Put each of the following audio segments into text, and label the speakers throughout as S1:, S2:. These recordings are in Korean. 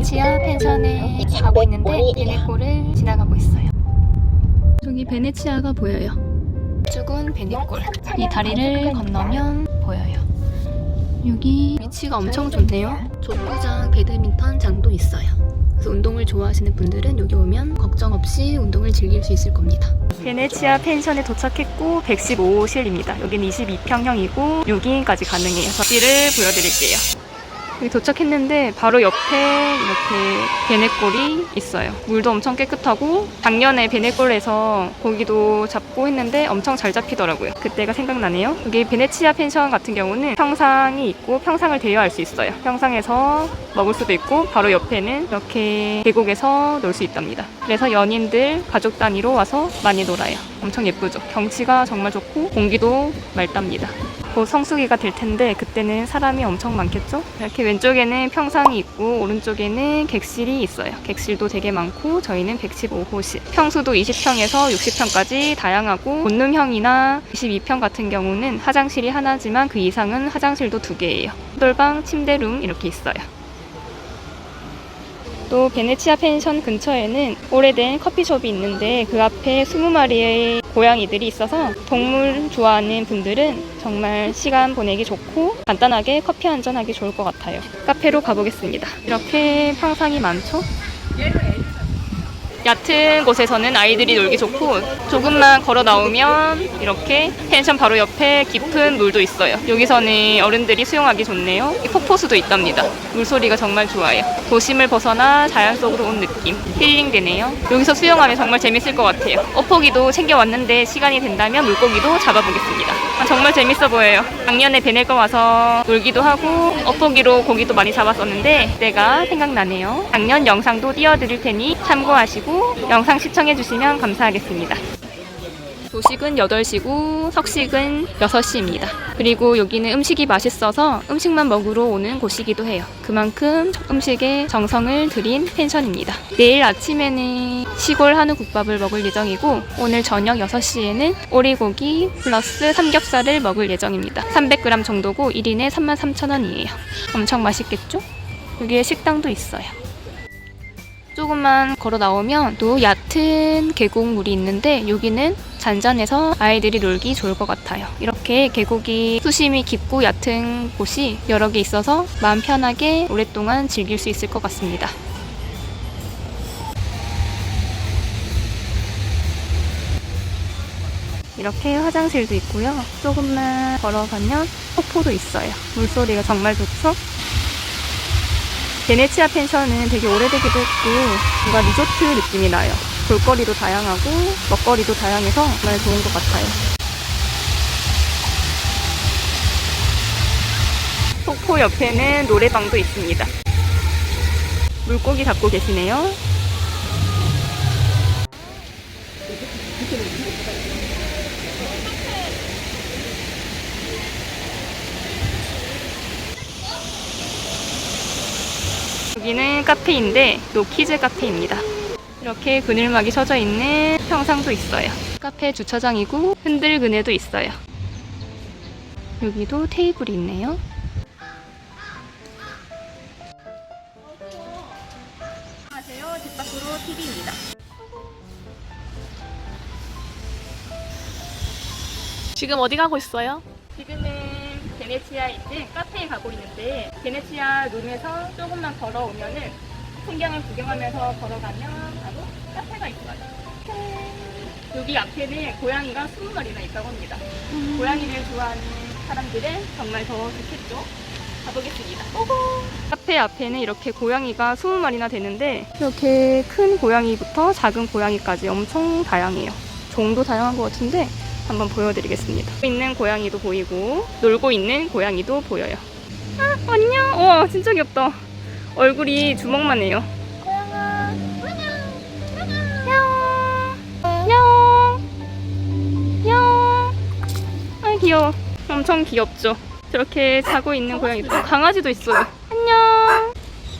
S1: 베네치아 펜션에 가고 있는데 베네골을 지나가고 있어요. 저기 베네치아가 보여요. 이쪽은 베네골. 이 다리를 건너면 보여요. 여기 위치가 엄청 좋네요. 족구장, 배드민턴 장도 있어요. 그래서 운동을 좋아하시는 분들은 여기 오면 걱정 없이 운동을 즐길 수 있을 겁니다. 베네치아 펜션에 도착했고 115실입니다. 여기는 22평형이고 6인까지 가능해요. 저기를 보여드릴게요. 여기 도착했는데 바로 옆에 이렇게 베네골이 있어요. 물도 엄청 깨끗하고 작년에 베네골에서 고기도 잡고 했는데 엄청 잘 잡히더라고요. 그때가 생각나네요. 여기 베네치아 펜션 같은 경우는 평상이 있고 평상을 대여할 수 있어요. 평상에서 먹을 수도 있고 바로 옆에는 이렇게 계곡에서 놀 수 있답니다. 그래서 연인들 가족 단위로 와서 많이 놀아요. 엄청 예쁘죠. 경치가 정말 좋고 공기도 맑답니다. 곧 성수기가 될 텐데 그때는 사람이 엄청 많겠죠? 이렇게 왼쪽에는 평상이 있고 오른쪽에는 객실이 있어요. 객실도 되게 많고 저희는 115호실. 평수도 20평에서 60평까지 다양하고 본룸형이나 22평 같은 경우는 화장실이 하나지만 그 이상은 화장실도 두 개예요. 돌방, 침대룸 이렇게 있어요. 또 베네치아 펜션 근처에는 오래된 커피숍이 있는데 그 앞에 20마리의 고양이들이 있어서 동물 좋아하는 분들은 정말 시간 보내기 좋고 간단하게 커피 한 잔 하기 좋을 것 같아요. 카페로 가보겠습니다. 이렇게 평상이 많죠? 얕은 곳에서는 아이들이 놀기 좋고 조금만 걸어 나오면 이렇게 펜션 바로 옆에 깊은 물도 있어요. 여기서는 어른들이 수영하기 좋네요. 폭포수도 있답니다. 물소리가 정말 좋아요. 도심을 벗어나 자연 속으로 온 느낌. 힐링되네요. 여기서 수영하면 정말 재밌을 것 같아요. 어포기도 챙겨왔는데 시간이 된다면 물고기도 잡아보겠습니다. 아, 정말 재밌어 보여요. 작년에 베네거 와서 놀기도 하고 어포기로 고기도 많이 잡았었는데 그때가 생각나네요. 작년 영상도 띄워드릴 테니 참고하시고 영상 시청해 주시면 감사하겠습니다. 도식은 8시고 석식은 6시입니다. 그리고 여기는 음식이 맛있어서 음식만 먹으러 오는 곳이기도 해요. 그만큼 음식에 정성을 들인 펜션입니다. 내일 아침에는 시골 한우 국밥을 먹을 예정이고 오늘 저녁 6시에는 오리고기 플러스 삼겹살을 먹을 예정입니다. 300g 정도고 1인에 33,000원이에요. 엄청 맛있겠죠? 여기에 식당도 있어요. 조금만 걸어 나오면 또 얕은 계곡물이 있는데 여기는 잔잔해서 아이들이 놀기 좋을 것 같아요. 이렇게 계곡이 수심이 깊고 얕은 곳이 여러 개 있어서 마음 편하게 오랫동안 즐길 수 있을 것 같습니다. 이렇게 화장실도 있고요. 조금만 걸어가면 폭포도 있어요. 물소리가 정말 좋죠? 베네치아 펜션은 되게 오래되기도 했고 뭔가 리조트 느낌이 나요. 볼거리도 다양하고 먹거리도 다양해서 정말 좋은 것 같아요. 폭포 옆에는 노래방도 있습니다. 물고기 잡고 계시네요. 여기는 카페인데 노키즈 카페입니다. 이렇게 그늘막이 쳐져 있는 평상도 있어요. 카페 주차장이고 흔들 그네도 있어요. 여기도 테이블이 있네요. 안녕하세요. 집 밖으로 TV입니다.
S2: 지금 어디 가고 있어요?
S1: 지금은 베네치아에 있는 카페에 가고 있는데 베네치아 룸에서 조금만 걸어오면은 풍경을 구경하면서 걸어가면 바로 카페가 있어요. 여기 앞에는 고양이가 20마리나 있다고 합니다. 고양이를 좋아하는 사람들은 정말 더 좋겠죠? 가보겠습니다. 카페 앞에는 이렇게 고양이가 20마리나 되는데 이렇게 큰 고양이부터 작은 고양이까지 엄청 다양해요. 종도 다양한 것 같은데 한번 보여드리겠습니다. 있는 고양이도 보이고 놀고 있는 고양이도 보여요. 아 안녕. 와 진짜 귀엽다. 얼굴이 주먹만 해요. 고양아 안녕. 안녕. 안녕. 아 귀여워. 엄청 귀엽죠. 저렇게 자고 있는 고양이도 강아지도 있어요. 안녕.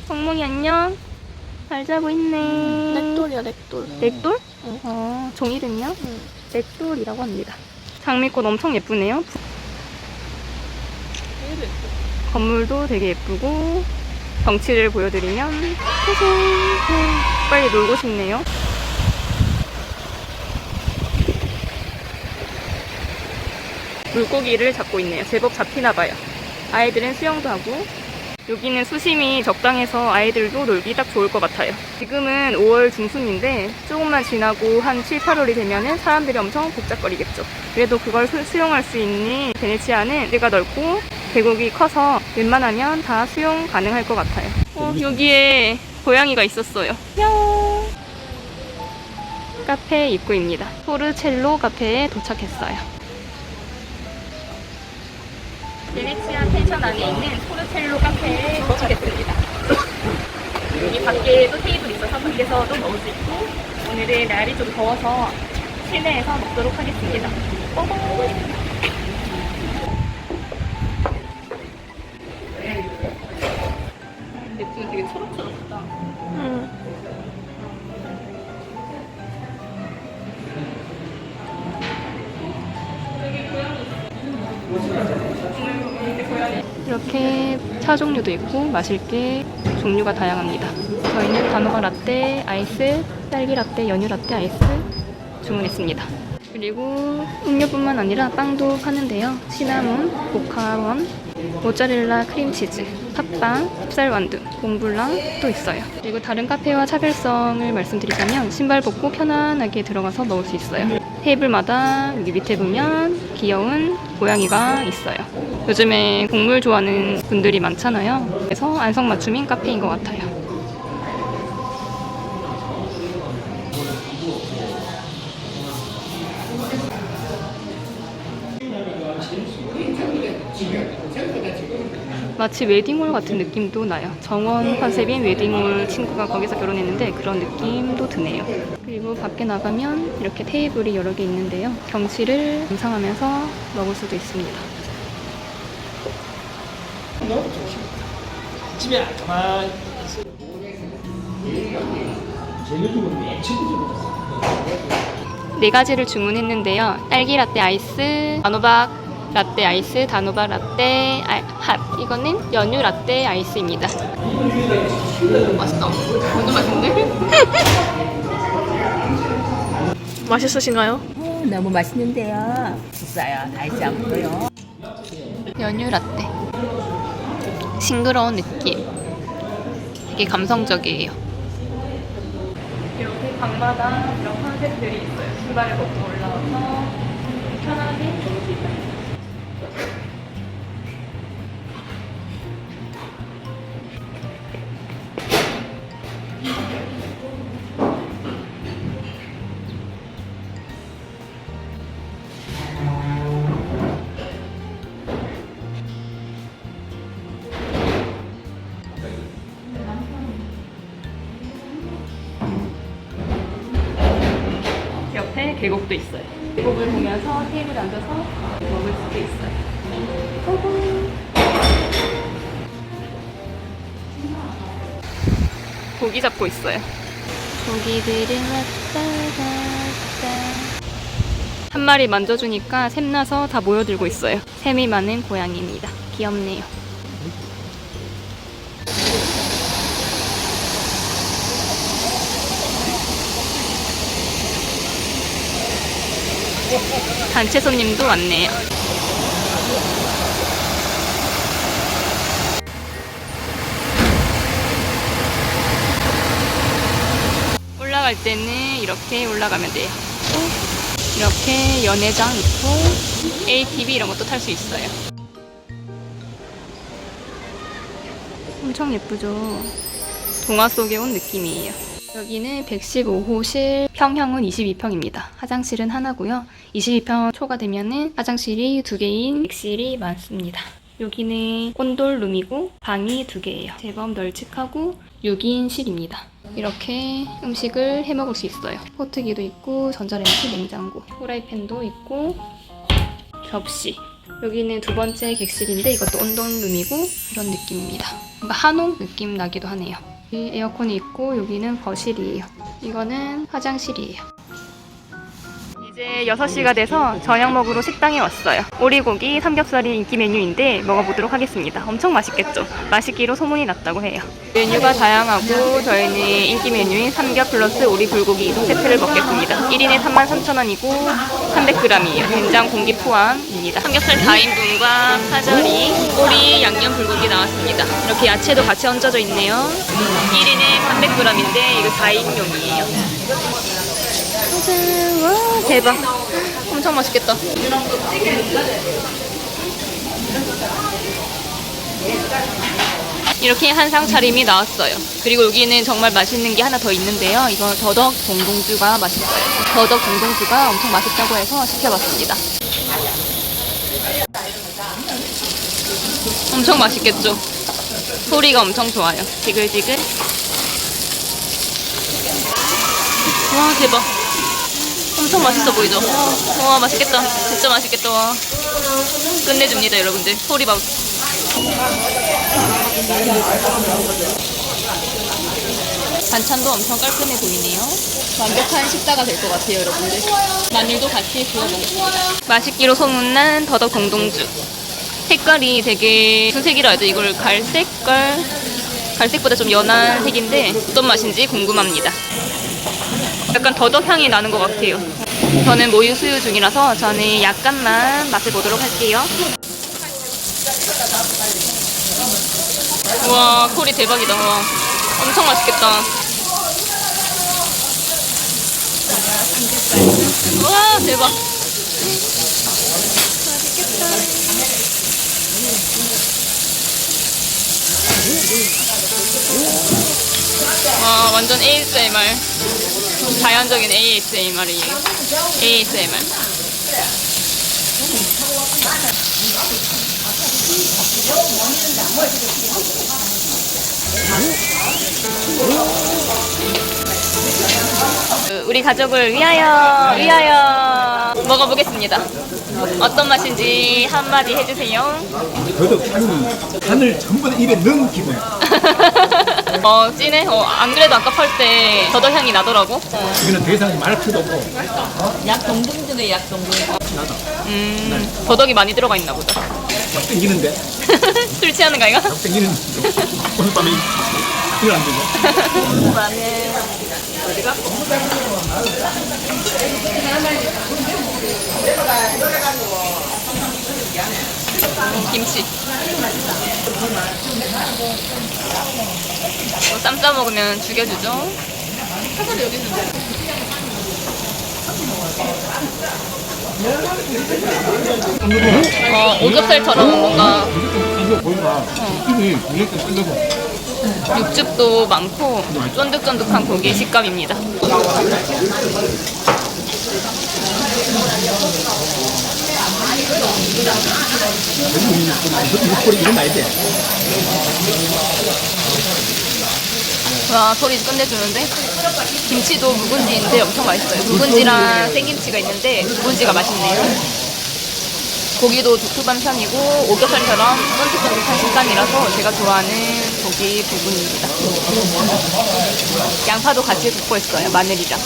S1: 멍멍이 안녕. 잘 자고 있네.
S2: 렉돌이야 렉돌
S1: 렉돌?
S2: 응.
S1: 어, 종 이름이요?
S2: 응.
S1: 렉돌이라고 합니다. 장미꽃 엄청 예쁘네요. 건물도 되게 예쁘고 경치를 보여드리면. 빨리 놀고 싶네요. 물고기를 잡고 있네요. 제법 잡히나 봐요. 아이들은 수영도 하고 여기는 수심이 적당해서 아이들도 놀기 딱 좋을 것 같아요. 지금은 5월 중순인데 조금만 지나고 한 7, 8월이 되면은 사람들이 엄청 복잡거리겠죠. 그래도 그걸 수, 수용할 수 있는 베네치아는 데가 넓고 계곡이 커서 웬만하면 다 수용 가능할 것 같아요. 어, 여기에 고양이가 있었어요. 뿅! 카페 입구입니다. 포르첼로 카페에 도착했어요. 베네치아 펜션 안에 있는 포르첼로 카페에 도착했습니다. 여기 밖에도 테이블 있어서 밖에서도 먹을 수 있고 오늘은 날이 좀 더워서 실내에서 먹도록 하겠습니다. 뽀뽀! 느낌이 되게 초록초록하다.
S2: 응.
S1: 이렇게 차 종류도 있고 마실 게 종류가 다양합니다. 저희는 단호박 라떼, 아이스, 딸기 라떼, 연유 라떼, 아이스 주문했습니다. 그리고 음료뿐만 아니라 빵도 파는데요. 시나몬, 보카원, 모짜렐라 크림치즈, 팥빵, 등 몽블랑도 있어요. 그리고 다른 카페와 차별성을 말씀드리자면 신발 벗고 편안하게 들어가서 먹을 수 있어요. 테이블마다 여기 밑에 보면 귀여운 고양이가 있어요. 요즘에 동물 좋아하는 분들이 많잖아요. 그래서 안성맞춤인 카페인 것 같아요. 마치 웨딩홀 같은 느낌도 나요. 정원 컨셉인 웨딩홀 친구가 거기서 결혼했는데 그런 느낌도 드네요. 그리고 밖에 나가면 이렇게 테이블이 여러 개 있는데요. 경치를 감상하면서 먹을 수도 있습니다.
S3: 집에 친구들은
S1: 네 가지를 주문했는데요. 딸기 라떼 아이스, 단호박 라떼 아이스, 단호박 라떼 아, 핫. 이거는 연유 라떼 아이스입니다. 맛있다. 완전 맛있는데?
S2: 맛있으신가요?
S4: 어, 너무 맛있는데요. 비싸요. 다이스 안 보여.
S1: 연유 라떼. 싱그러운 느낌. 되게 감성적이에요. 이렇게 방마다 이런 컨셉들이 있어요. 신발을 벗고 올라와서 편하게 옆에 계곡도 있어요. 계곡을 보면서 테이블에 앉아서 먹을 수도 있어요. 호호. 고기 잡고 있어요. 고기들을 왔다 갔다. 한 마리 만져주니까 샘나서 다 모여들고 있어요. 샘이 많은 고양이입니다. 귀엽네요. 단체 손님도 왔네요. 올라갈 때는 이렇게 올라가면 돼요. 이렇게 연회장 있고 ATV 이런 것도 탈 수 있어요. 엄청 예쁘죠? 동화 속에 온 느낌이에요. 여기는 115호실, 평형은 22평입니다. 화장실은 하나고요. 22평 초과되면은 화장실이 두 개인 객실이 많습니다. 여기는 꼰돌룸이고 방이 두 개예요. 제법 널찍하고 6인실입니다. 이렇게 음식을 해 먹을 수 있어요. 포트기도 있고 전자레인지, 냉장고, 후라이팬도 있고 접시. 여기는 두 번째 객실인데 이것도 온돌룸이고 이런 느낌입니다. 한옥 느낌 나기도 하네요. 에어컨이 있고 여기는 거실이에요. 이거는 화장실이에요. 이제 이제 6시가 돼서 저녁 먹으러 식당에 왔어요. 오리고기 삼겹살이 인기 메뉴인데 먹어보도록 하겠습니다. 엄청 맛있겠죠? 맛있기로 소문이 났다고 해요. 메뉴가 다양하고 저희는 인기 메뉴인 삼겹 플러스 오리 불고기 이동 세트를 먹겠습니다. 1인에 33,000원이고 300g이에요. 된장 공기 포함입니다. 삼겹살 4인분과 사자리, 오리 양념 불고기 나왔습니다. 이렇게 야채도 같이 얹어져 있네요. 1인에 300g인데 이거 4인용이에요. 와 대박. 엄청 맛있겠다. 이렇게 한 상 차림이 나왔어요. 그리고 여기는 정말 맛있는 게 하나 더 있는데요. 이거 더덕 동동주가 맛있어요. 더덕 동동주가 엄청 맛있다고 해서 시켜봤습니다. 엄청 맛있겠죠? 소리가 엄청 좋아요. 지글지글. 와 대박 엄청 맛있어 보이죠? 와 맛있겠다. 진짜 맛있겠다 와. 끝내줍니다 여러분들. 소리 봐 반찬도 엄청 깔끔해 보이네요. 완벽한 식사가 될 것 같아요 여러분들. 마늘도 같이 구워 먹겠습니다 맛있기로 소문난 더덕 동동주. 색깔이 되게 무슨 색이라 돼 이걸 갈색깔 갈색보다 좀 연한 색인데 어떤 맛인지 궁금합니다 약간 더덕 향이 나는 것 같아요. 저는 모유 수유 중이라서 저는 약간만 맛을 보도록 할게요. 우와, 소리 대박이다. 와, 엄청 맛있겠다. 와, 대박. 와, 완전 ASMR. 자연적인 ASMR이에요. ASMR. 우리 가족을 위하여, 위하여 먹어보겠습니다. 어떤 맛인지 한마디 해주세요.
S3: 향이 간을 전부 다 입에 넣은 기분.
S1: 어, 찐해? 어, 안 그래도 아까 팔때 더덕 향이 나더라고.
S3: 더 이상 말할 필요도 없고.
S4: 약 동동주네 약 동동주.
S1: 음, 더덕이 많이 들어가 있나 보다.
S3: 막 땡기는데.
S1: 술 취하는 거 아이가?
S3: 막 땡기는. 오늘 밤에 이거 안 되죠.
S1: 김치. 어, 쌈싸 먹으면 죽여주죠. 어, 오겹살처럼 뭔가
S3: 이거 보이나? 입이 이렇게 땡겨서.
S1: 육즙도 많고 쫀득쫀득한 고기 식감입니다.
S3: 이거 소리 이런 나야 돼.
S1: 와 소리 끝내주는데 김치도 묵은지인데 엄청 맛있어요. 묵은지랑 생김치가 있는데 묵은지가 맛있네요. 고기도 두툼한 편이고 오겹살처럼 쫀득쫀득한 식감이라서 제가 좋아하는 고기 부분입니다. 양파도 같이 굽고 있어요. 마늘이랑.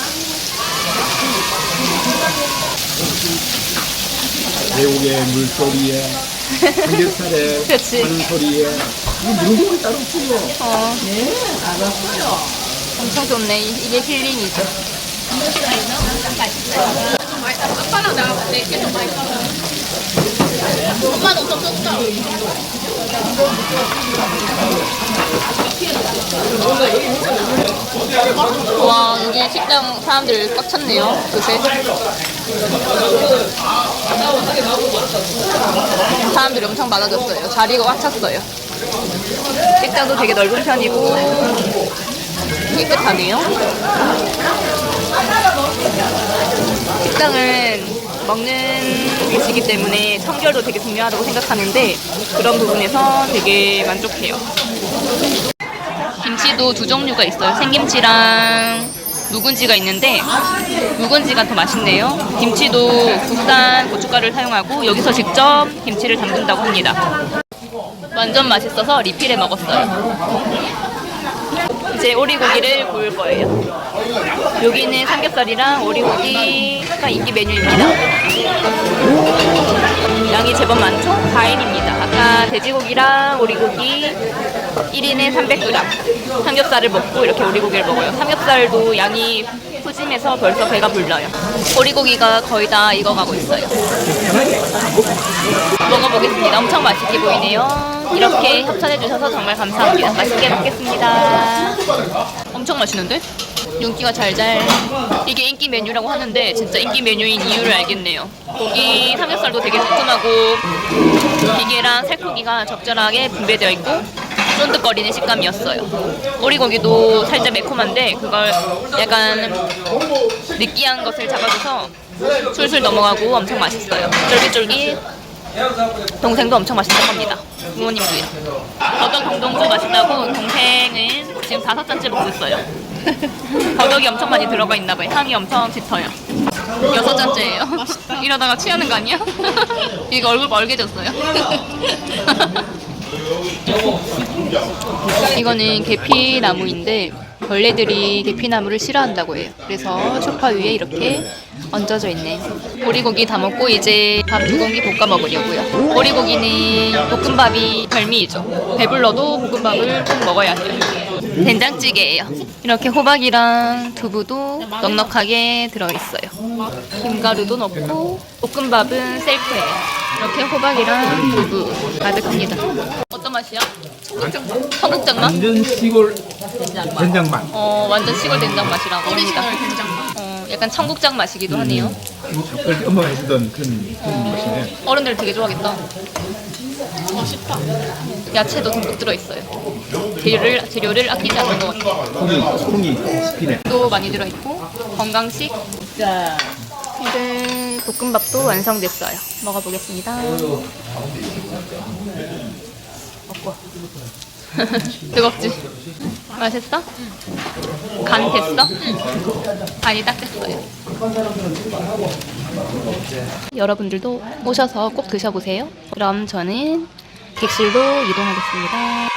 S3: 배옥의 물소리에 삼겹살에
S1: 그치.
S3: 하는 소리에 이거 모르는 건 따로 없어요.
S1: 어. 엄청 좋네. 이- 이게 힐링이죠. 와 여기 식당 사람들 꽉 찼네요. 그새 사람들이 엄청 많아졌어요. 자리가 꽉 찼어요. 식당도 되게 넓은 편이고 깨끗하네요. 식당은 먹는 곳이기 때문에 청결도 되게 중요하다고 생각하는데 그런 부분에서 되게 만족해요. 김치도 두 종류가 있어요. 생김치랑 묵은지가 있는데 묵은지가 더 맛있네요. 김치도 국산 고춧가루를 사용하고 여기서 직접 김치를 담근다고 합니다. 완전 맛있어서 리필해 먹었어요. 이제 오리고기를 구울 거예요. 여기는 삼겹살이랑 오리고기가 인기 메뉴입니다. 양이 제법 많죠? 4인입니다. 아까 돼지고기랑 오리고기 1인에 300g. 삼겹살을 먹고 이렇게 오리고기를 먹어요. 삼겹살도 양이 푸짐해서 벌써 배가 불러요. 오리고기가 거의 다 익어가고 있어요. 먹어보겠습니다. 엄청 맛있게 보이네요. 이렇게 협찬해주셔서 정말 감사합니다. 맛있게 먹겠습니다. 엄청 맛있는데? 윤기가 잘잘. 이게 인기 메뉴라고 하는데 진짜 인기 메뉴인 이유를 알겠네요. 고기 삼겹살도 되게 두툼하고 비계랑 살코기가 적절하게 분배되어 있고 쫀득거리는 식감이었어요. 오리고기도 살짝 매콤한데 그걸 약간 느끼한 것을 잡아줘서 술술 넘어가고 엄청 맛있어요. 쫄깃쫄깃. 동생도 엄청 맛있다고 합니다. 부모님도요. 더덕 동동주 맛있다고 동생은 지금 다섯 잔째 먹고 있어요. 더덕이 엄청 많이 들어가 있나 봐요. 향이 엄청 짙어요. 여섯 잔째예요. 이러다가 취하는 거 아니야? 이거 얼굴 멀개졌어요. 이거는 계피 나무인데 벌레들이 계피나무를 싫어한다고 해요. 그래서 소파 위에 이렇게 얹어져 있네요. 오리고기 다 먹고 이제 밥 두 공기 볶아 먹으려고요. 오리고기는 볶음밥이 별미이죠. 배불러도 볶음밥을 꼭 먹어야 해요. 된장찌개예요. 이렇게 호박이랑 두부도 넉넉하게 들어있어요. 김가루도 넣고 볶음밥은 셀프예요. 이렇게 호박이랑 두부 가득합니다. 어떤 맛이야? 청국장 맛? 청국장 맛?
S3: 완전 시골 된장 맛.
S1: 어 완전 시골 된장 맛이라고 합니다. 어 약간 청국장 맛이기도 하네요.
S3: 그렇게 엄마가 해주던 그런, 그런 맛이네.
S1: 어른들 되게 좋아하겠다. 맛있다. 야채도 듬뿍 들어있어요. 재료를 재료를 아끼지 않는 것 같아요.
S3: 콩이, 콩이 스피네.
S1: 또 많이 들어있고 건강식.
S4: 자,
S1: 이제 볶음밥도 완성됐어요. 먹어보겠습니다. 먹고. 뜨겁지? 맛있어? 간 됐어? 간이 딱 됐어요. 여러분들도 오셔서 꼭 드셔보세요. 그럼 저는 객실로 이동하겠습니다.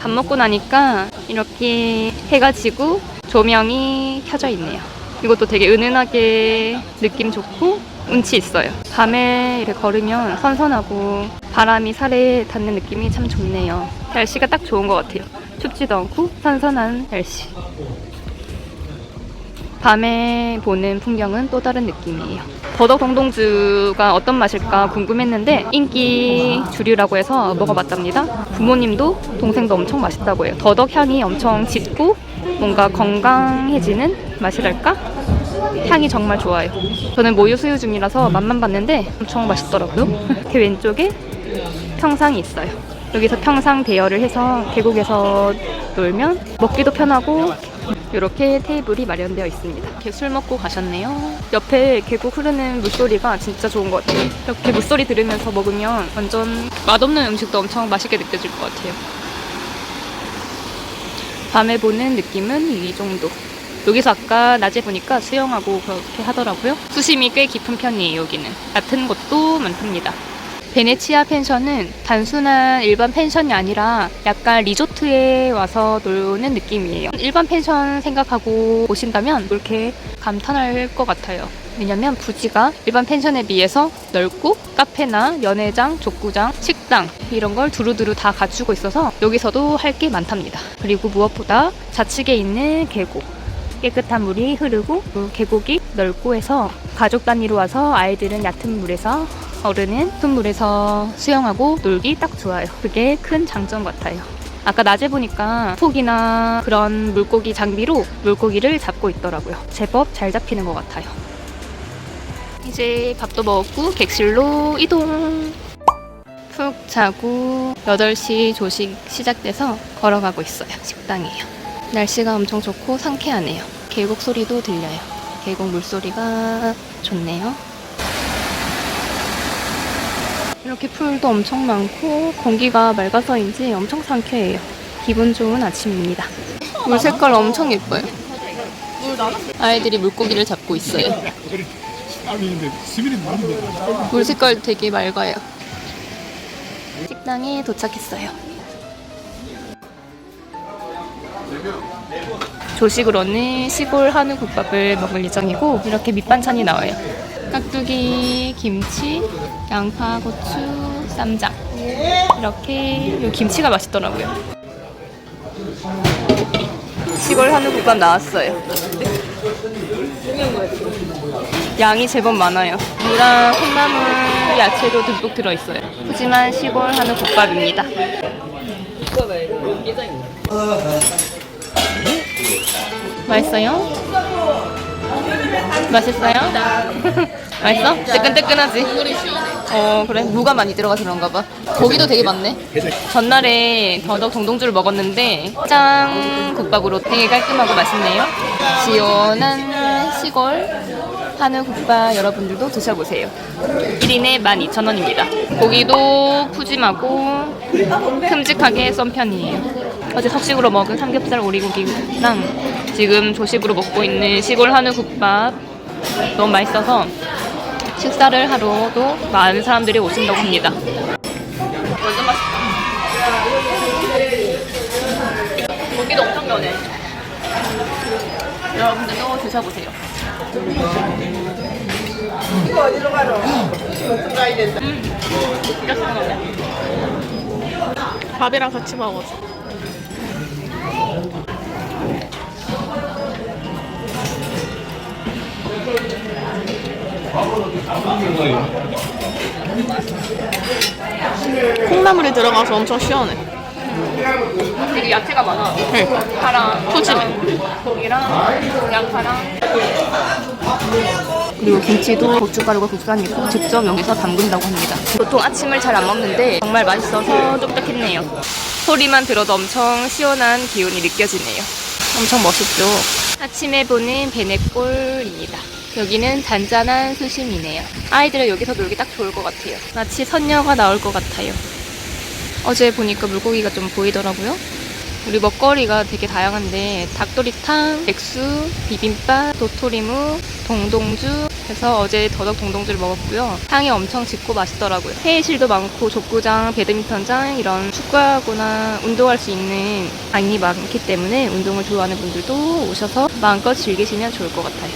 S1: 밥 먹고 나니까 이렇게 해가 지고 조명이 켜져 있네요. 이것도 되게 은은하게 느낌 좋고 운치 있어요. 밤에 이렇게 걸으면 선선하고 바람이 살에 닿는 느낌이 참 좋네요. 날씨가 딱 좋은 것 같아요. 춥지도 않고 선선한 날씨. 밤에 보는 풍경은 또 다른 느낌이에요. 더덕 동동주가 어떤 맛일까 궁금했는데 인기 주류라고 해서 먹어봤답니다. 부모님도 동생도 엄청 맛있다고 해요. 더덕 향이 엄청 짙고 뭔가 건강해지는 맛이랄까? 향이 정말 좋아요. 저는 모유 수유 중이라서 맛만 봤는데 엄청 맛있더라고요. 이렇게 왼쪽에 평상이 있어요. 여기서 평상 대여를 해서 계곡에서 놀면 먹기도 편하고 이렇게 테이블이 마련되어 있습니다. 이렇게 술 먹고 가셨네요. 옆에 계곡 흐르는 물소리가 진짜 좋은 것 같아요. 이렇게 물소리 들으면서 먹으면 완전 맛없는 음식도 엄청 맛있게 느껴질 것 같아요. 밤에 보는 느낌은 이 정도. 여기서 아까 낮에 보니까 수영하고 그렇게 하더라고요. 수심이 꽤 깊은 편이에요, 여기는. 얕은 곳도 많답니다. 베네치아 펜션은 단순한 일반 펜션이 아니라 약간 리조트에 와서 노는 느낌이에요. 일반 펜션 생각하고 오신다면 이렇게 감탄할 것 같아요. 왜냐면 부지가 일반 펜션에 비해서 넓고 카페나 연회장, 족구장, 식당 이런 걸 두루두루 다 갖추고 있어서 여기서도 할 게 많답니다. 그리고 무엇보다 좌측에 있는 계곡 깨끗한 물이 흐르고 그 계곡이 넓고 해서 가족 단위로 와서 아이들은 얕은 물에서 어른은 깊은 물에서 수영하고 놀기 딱 좋아요. 그게 큰 장점 같아요. 아까 낮에 보니까 톡이나 그런 물고기 장비로 물고기를 잡고 있더라고요. 제법 잘 잡히는 것 같아요. 이제 밥도 먹었고 객실로 이동. 푹 자고 8시 조식 시작돼서 걸어가고 있어요. 식당이에요. 날씨가 엄청 좋고 상쾌하네요. 계곡 소리도 들려요. 계곡 물소리가 좋네요. 이렇게 풀도 엄청 많고 공기가 맑아서인지 엄청 상쾌해요. 기분 좋은 아침입니다. 물 색깔 엄청 예뻐요. 아이들이 물고기를 잡고 있어요. 물 색깔 되게 맑아요. 식당에 도착했어요. 조식으로는 시골 한우 국밥을 먹을 예정이고 이렇게 밑반찬이 나와요. 깍두기, 김치, 양파, 고추, 쌈장 이렇게 이 김치가 맛있더라고요. 시골 한우 국밥 나왔어요. 양이 제법 많아요. 무랑 콩나물, 야채도 듬뿍 들어있어요. 푸짐한 시골 한우 국밥입니다. 맛있어요? 맛있어요? 맛있어? 뜨끈뜨끈하지? 어 그래? 무가 많이 들어가서 그런가 봐. 고기도 되게 많네. 전날에 더덕 동동주를 먹었는데 짱 국밥으로 되게 깔끔하고 맛있네요. 시원한 시골 한우 국밥 여러분들도 드셔보세요. 1인에 12,000원입니다. 고기도 푸짐하고 큼직하게 썬 편이에요 어제 석식으로 먹은 삼겹살 오리고기랑 지금 조식으로 먹고 있는 시골 한우 국밥 너무 맛있어서 식사를 하러도 많은 사람들이 오신다고 합니다. 완전 맛있다. 고기도 엄청 면해. 여러분들도 드셔보세요. 이거 어디로 가러? 음, 진짜 시원하네.
S2: 밥이랑 같이 먹어줘. 콩나물이 들어가서 엄청 시원해.
S1: 되게 야채가 많아.
S2: 응.
S1: 파랑
S2: 푸짐해.
S1: 고기랑 양파랑 그리고 김치도 고춧가루가 국산이고 직접 여기서 담근다고 합니다. 보통 아침을 잘 안 먹는데 정말 맛있어서 뚝딱했네요. 소리만 들어도 엄청 시원한 기운이 느껴지네요. 엄청 멋있죠? 아침에 보는 베네골입니다. 여기는 잔잔한 수심이네요. 아이들은 여기서 놀기 딱 좋을 것 같아요. 마치 선녀가 나올 것 같아요. 어제 보니까 물고기가 좀 보이더라고요. 우리 먹거리가 되게 다양한데 닭도리탕, 백수, 비빔밥, 도토리묵, 동동주 해서 어제 더덕 동동주를 먹었고요. 향이 엄청 짙고 맛있더라고요. 회의실도 많고 족구장, 배드민턴장 이런 축구하거나 운동할 수 있는 방이 많기 때문에 운동을 좋아하는 분들도 오셔서 마음껏 즐기시면 좋을 것 같아요.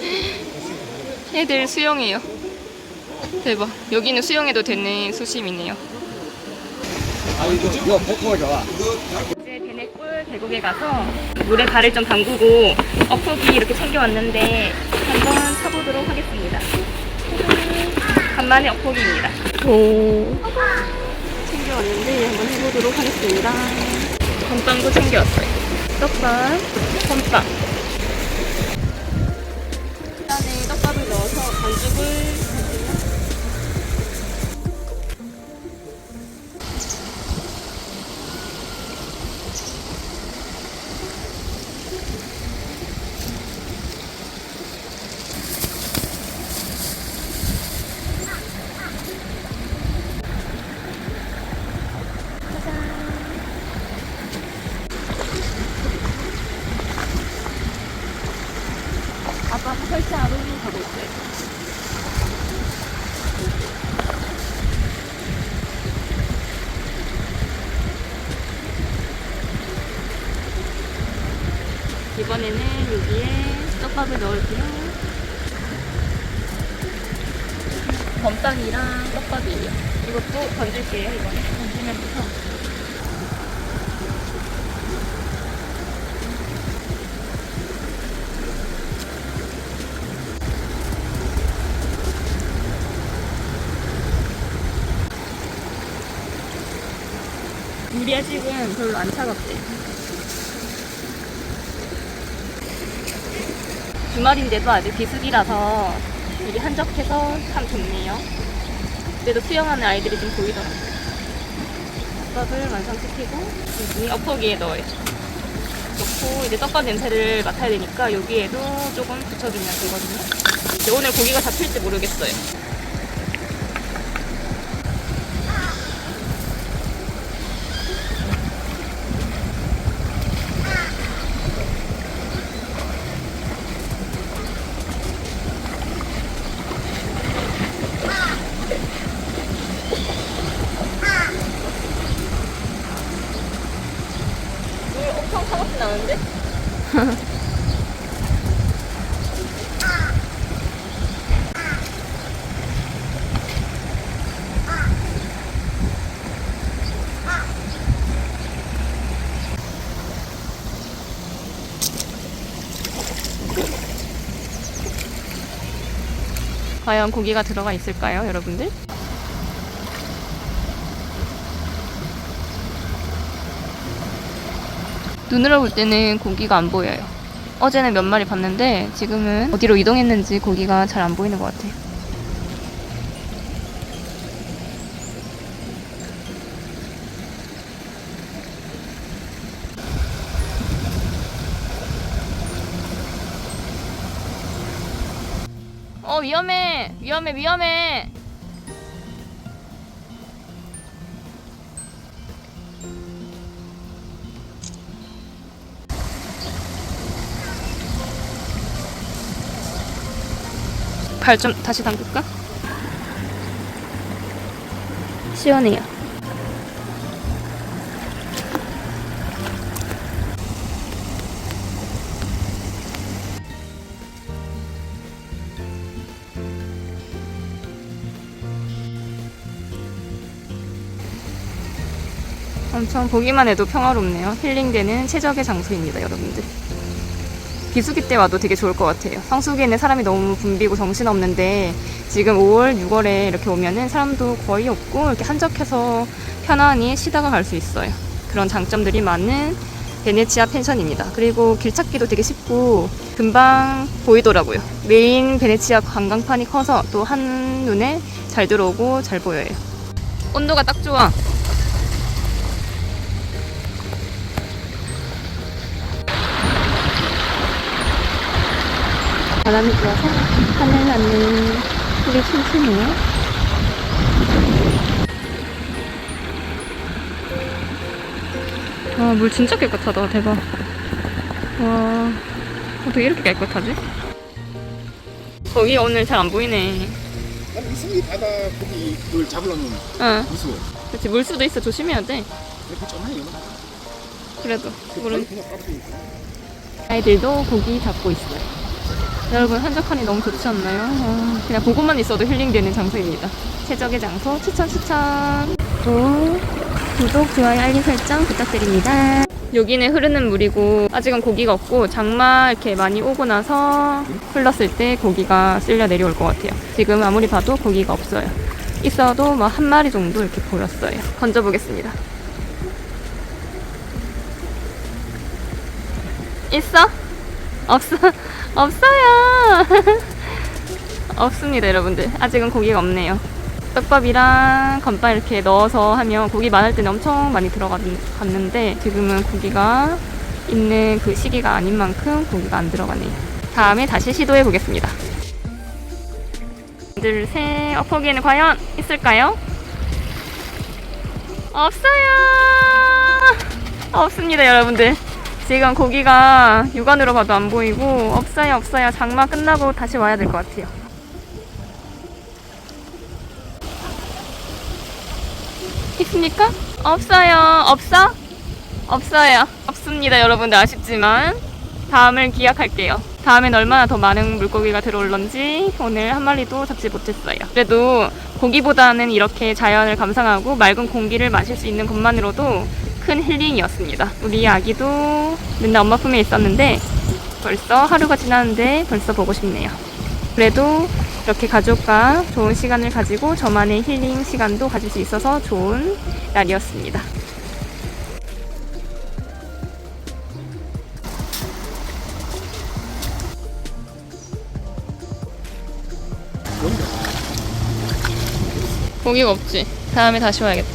S1: 애들 수영해요. 대박. 여기는 수영해도 되는 수심이네요. 이제 베네골 계곡에 가서 물에 발을 좀 담그고 어묵이 이렇게 챙겨왔는데 한번 타보도록 하겠습니다. 간만에 어묵입니다.
S2: 오.
S1: 챙겨왔는데 한번 해보도록 하겠습니다. 건빵도 챙겨왔어요. 떡밥, 건빵. 설치하러 가고 있어요. 이번에는 여기에 떡밥을 넣을게요. 건빵이랑 떡밥이에요. 이것도 건질게요, 이번에. 건지면부 터. 물이 아직은 별로 안 차갑대. 주말인데도 아직 비수기라서 물이 한적해서 참 좋네요. 그래도 수영하는 아이들이 좀 보이더라고요. 떡밥을 완성시키고 여기 어퍼기에 넣어요. 넣고 이제 떡밥 냄새를 맡아야 되니까 여기에도 조금 붙여주면 되거든요. 이제 오늘 고기가 잡힐지 모르겠어요. 과연 고기가 들어가 있을까요, 여러분들? 눈으로 볼 때는 고기가 안 보여요. 어제는 몇 마리 봤는데 지금은 어디로 이동했는지 고기가 잘 안 보이는 것 같아요. 어 위험해 위험해 발 좀 다시 담글까? 시원해요. 엄청 보기만 해도 평화롭네요. 힐링되는 최적의 장소입니다, 여러분들. 비수기 때 와도 되게 좋을 것 같아요. 성수기에는 사람이 너무 붐비고 정신없는데 지금 5월, 6월에 이렇게 오면은 사람도 거의 없고 이렇게 한적해서 편안히 쉬다가 갈 수 있어요. 그런 장점들이 많은 베네치아 펜션입니다. 그리고 길 찾기도 되게 쉽고 금방 보이더라고요. 메인 베네치아 관광판이 커서 또 한눈에 잘 들어오고 잘 보여요. 온도가 딱 좋아. 바람이 불어서 하늘 하늘 되게 춤추네요. 와, 물 진짜 깨끗하다. 대박. 와, 어떻게 이렇게 깨끗하지? 거기 오늘 잘 안 보이네.
S3: 난 이승이 바다 고기 그걸 잡으려면
S1: 응.
S3: 무서워.
S1: 그렇지, 물수도 있어. 조심해야 돼.
S3: 이거.
S1: 그래도. 물은.
S3: 그냥 까불고.
S1: 아이들도 고기 잡고 있어요. 여러분, 한적하니 너무 좋지 않나요? 아, 그냥 보고만 있어도 힐링되는 장소입니다. 최적의 장소 추천 추천. 또 구독, 좋아요, 알림 설정 부탁드립니다. 여기는 흐르는 물이고 아직은 고기가 없고 장마 이렇게 많이 오고 나서 흘렀을 때 고기가 쓸려 내려올 것 같아요. 지금 아무리 봐도 고기가 없어요. 있어도 막한 마리 정도 이렇게 보였어요. 건져보겠습니다. 있어? 없어 없어요. 없습니다, 여러분들. 아직은 고기가 없네요. 떡밥이랑 건빵 이렇게 넣어서 하면 고기 많을 때는 엄청 많이 들어갔는데 지금은 고기가 있는 그 시기가 아닌 만큼 고기가 안 들어가네요. 다음에 다시 시도해 보겠습니다. 둘, 셋. 어, 거기에는 과연 있을까요? 없어요. 없습니다, 여러분들. 지금 고기가 육안으로 봐도 안 보이고 없어요, 없어요. 장마 끝나고 다시 와야 될 것 같아요. 있습니까? 없어요. 없어? 없어요. 없습니다, 여러분들. 아쉽지만 다음을 기약할게요. 다음엔 얼마나 더 많은 물고기가 들어올런지 오늘 한 마리도 잡지 못했어요. 그래도 고기보다는 이렇게 자연을 감상하고 맑은 공기를 마실 수 있는 것만으로도 큰 힐링이었습니다. 우리 아기도 맨날 엄마 품에 있었는데 벌써 하루가 지났는데 벌써 보고 싶네요. 그래도 이렇게 가족과 좋은 시간을 가지고 저만의 힐링 시간도 가질 수 있어서 좋은 날이었습니다. 고기가 없지. 다음에 다시 와야겠다.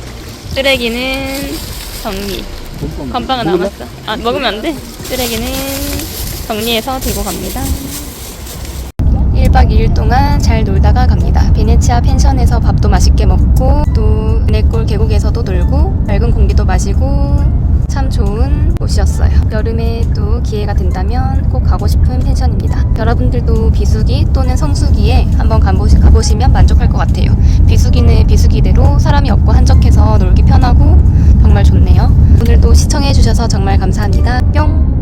S1: 쓰레기는 정리. 건빵은 남았어. 아, 먹으면 안 돼. 쓰레기는 정리해서 들고 갑니다. 1박 2일 동안 잘 놀다가 갑니다. 베네치아 펜션에서 밥도 맛있게 먹고 또 네골 계곡에서도 놀고 맑은 공기도 마시고 참 좋은 곳이었어요. 여름에 또 기회가 된다면 꼭 가고 싶은 펜션입니다. 여러분들도 비수기 또는 성수기에 한번 가보시, 가보시면 만족할 것 같아요. 비수기는 비수기대로 사람이 없고 한적해서 놀기 편하고 정말 좋네요. 오늘도 시청해주셔서 정말 감사합니다. 뿅!